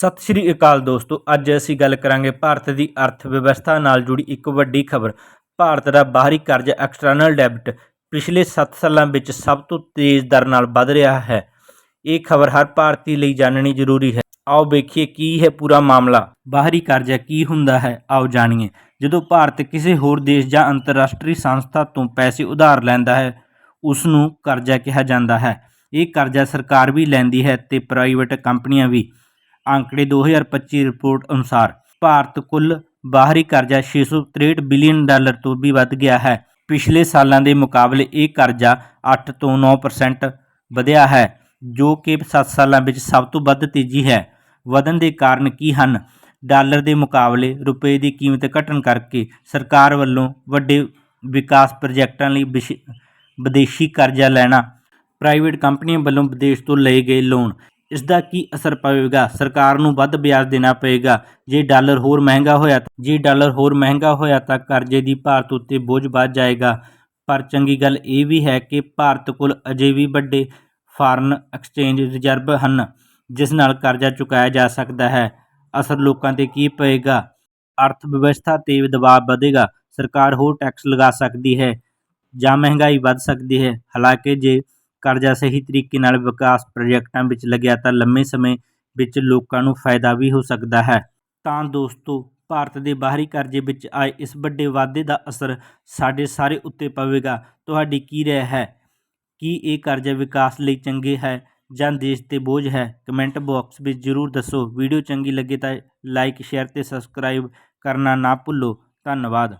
ਸਤਿ ਸ਼੍ਰੀ ਅਕਾਲ ਦੋਸਤੋ, ਅੱਜ ਅਸੀਂ ਗੱਲ ਕਰਾਂਗੇ ਭਾਰਤ ਦੀ ਅਰਥ ਵਿਵਸਥਾ ਨਾਲ ਜੁੜੀ ਇੱਕ ਵੱਡੀ ਖਬਰ। ਭਾਰਤ ਦਾ ਬਾਹਰੀ ਕਰਜ਼ਾ ਐਕਸਟਰਨਲ ਡੈਬਿਟ ਪਿਛਲੇ 7 ਸਾਲਾਂ ਵਿੱਚ ਸਭ ਤੋਂ ਤੇਜ਼ ਦਰ ਨਾਲ ਵੱਧ ਰਿਹਾ ਹੈ। ਇਹ ਖਬਰ ਹਰ ਭਾਰਤੀ ਲਈ ਜਾਣਨੀ ਜ਼ਰੂਰੀ ਹੈ। ਆਓ ਵੇਖੀਏ ਕੀ ਹੈ ਪੂਰਾ ਮਾਮਲਾ। ਬਾਹਰੀ ਕਰਜ਼ਾ ਕੀ ਹੁੰਦਾ ਹੈ? ਆਓ ਜਾਣੀਏ। ਜਦੋਂ ਭਾਰਤ ਕਿਸੇ ਹੋਰ ਦੇਸ਼ ਜਾਂ ਅੰਤਰਰਾਸ਼ਟਰੀ ਸੰਸਥਾ ਤੋਂ ਪੈਸੇ ਉਧਾਰ ਲੈਂਦਾ ਹੈ ਉਸ ਨੂੰ ਕਰਜ਼ਾ ਕਿਹਾ ਜਾਂਦਾ ਹੈ। ਇਹ ਕਰਜ਼ਾ ਸਰਕਾਰ ਵੀ ਲੈਂਦੀ ਹੈ ਤੇ ਪ੍ਰਾਈਵੇਟ ਕੰਪਨੀਆਂ ਵੀ। ਅੰਕੜੇ 2025 ਰਿਪੋਰਟ ਅਨੁਸਾਰ ਭਾਰਤ ਕੁੱਲ ਬਾਹਰੀ ਕਰਜ਼ਾ 663 ਬਿਲੀਅਨ ਡਾਲਰ ਤੋਂ ਵੀ ਵੱਧ ਗਿਆ ਹੈ। ਪਿਛਲੇ ਸਾਲਾਂ ਦੇ ਮੁਕਾਬਲੇ ਇਹ ਕਰਜ਼ਾ 8 ਤੋਂ 9% ਵਧਿਆ ਹੈ, ਜੋ ਕਿ 7 ਸਾਲਾਂ ਵਿੱਚ ਸਭ ਤੋਂ ਵੱਧ ਤੇਜ਼ੀ ਹੈ। ਵਧਣ ਦੇ ਕਾਰਨ ਕੀ ਹਨ? ਡਾਲਰ ਦੇ ਮੁਕਾਬਲੇ ਰੁਪਏ ਦੀ ਕੀਮਤ ਘਟਣ ਕਰਕੇ ਸਰਕਾਰ ਵੱਲੋਂ ਵੱਡੇ ਵਿਕਾਸ ਪ੍ਰੋਜੈਕਟਾਂ ਲਈ ਵਿਸ਼- ਵਿਦੇਸ਼ੀ ਕਰਜ਼ਾ ਲੈਣਾ, ਪ੍ਰਾਈਵੇਟ ਕੰਪਨੀਆਂ ਵੱਲੋਂ ਵਿਦੇਸ਼ ਤੋਂ ਲਏ ਗਏ ਲੋਨ ਇਸ ਦਾ ਕੀ ਅਸਰ ਪਵੇਗਾ? ਸਰਕਾਰ ਨੂੰ ਵੱਧ ਵਿਆਜ ਦੇਣਾ ਪਏਗਾ ਜੇ ਡਾਲਰ ਹੋਰ ਮਹਿੰਗਾ ਹੋਇਆ, ਜੇ ਡਾਲਰ ਹੋਰ ਮਹਿੰਗਾ ਹੋਇਆ ਤਾਂ ਕਰਜ਼ੇ ਦੀ ਭਾਰਤ ਉੱਤੇ ਬੋਝ ਵੱਧ ਜਾਏਗਾ। ਪਰ ਚੰਗੀ ਗੱਲ ਇਹ ਵੀ ਹੈ ਕਿ ਭਾਰਤ ਕੋਲ ਅਜੇ ਵੀ ਵੱਡੇ ਫਾਰਨ ਐਕਸਚੇਂਜ ਰਿਜ਼ਰਵ ਹਨ, ਜਿਸ ਨਾਲ ਕਰਜ਼ਾ ਚੁਕਾਇਆ ਜਾ ਸਕਦਾ ਹੈ। ਅਸਰ ਲੋਕਾਂ ਤੇ ਕੀ ਪਏਗਾ ਅਰਥ ਵਿਵਸਥਾ ਤੇ ਦਬਾਅ ਵਧੇਗਾ। ਸਰਕਾਰ ਹੋਰ ਟੈਕਸ ਲਗਾ ਸਕਦੀ ਹੈ ਜਾਂ ਮਹਿੰਗਾਈ ਵੱਧ ਸਕਦੀ ਹੈ। ਹਾਲਾਂਕਿ ਜੇ ਕਰਜ਼ਾ ਸਹੀ ਤਰੀਕੇ ਨਾਲ ਵਿਕਾਸ ਪ੍ਰੋਜੈਕਟਾਂ ਵਿੱਚ ਲੱਗਿਆ ਤਾਂ ਲੰਮੇ ਸਮੇਂ ਵਿੱਚ ਲੋਕਾਂ ਨੂੰ ਫਾਇਦਾ ਵੀ ਹੋ ਸਕਦਾ ਹੈ। ਤਾਂ ਦੋਸਤੋ, ਭਾਰਤ ਦੇ ਬਾਹਰੀ ਕਰਜ਼ੇ ਵਿੱਚ ਆਏ ਇਸ ਵੱਡੇ ਵਾਧੇ ਦਾ ਅਸਰ ਸਾਡੇ ਸਾਰੇ ਉੱਤੇ ਪਵੇਗਾ। ਤੁਹਾਡੀ ਕੀ ਰਾਏ ਹੈ? ਕੀ ਇਹ ਕਰਜ਼ਾ ਵਿਕਾਸ ਲਈ ਚੰਗੇ ਹੈ ਜਾਂ ਦੇਸ਼ ਤੇ ਬੋਝ ਹੈ? ਕਮੈਂਟ ਬਾਕਸ ਵਿੱਚ ਜ਼ਰੂਰ ਦੱਸੋ। ਵੀਡੀਓ ਚੰਗੀ ਲੱਗੇ ਤਾਂ ਲਾਈਕ, ਸ਼ੇਅਰ ਤੇ ਸਬਸਕ੍ਰਾਈਬ ਕਰਨਾ ਨਾ ਭੁੱਲੋ। ਧੰਨਵਾਦ।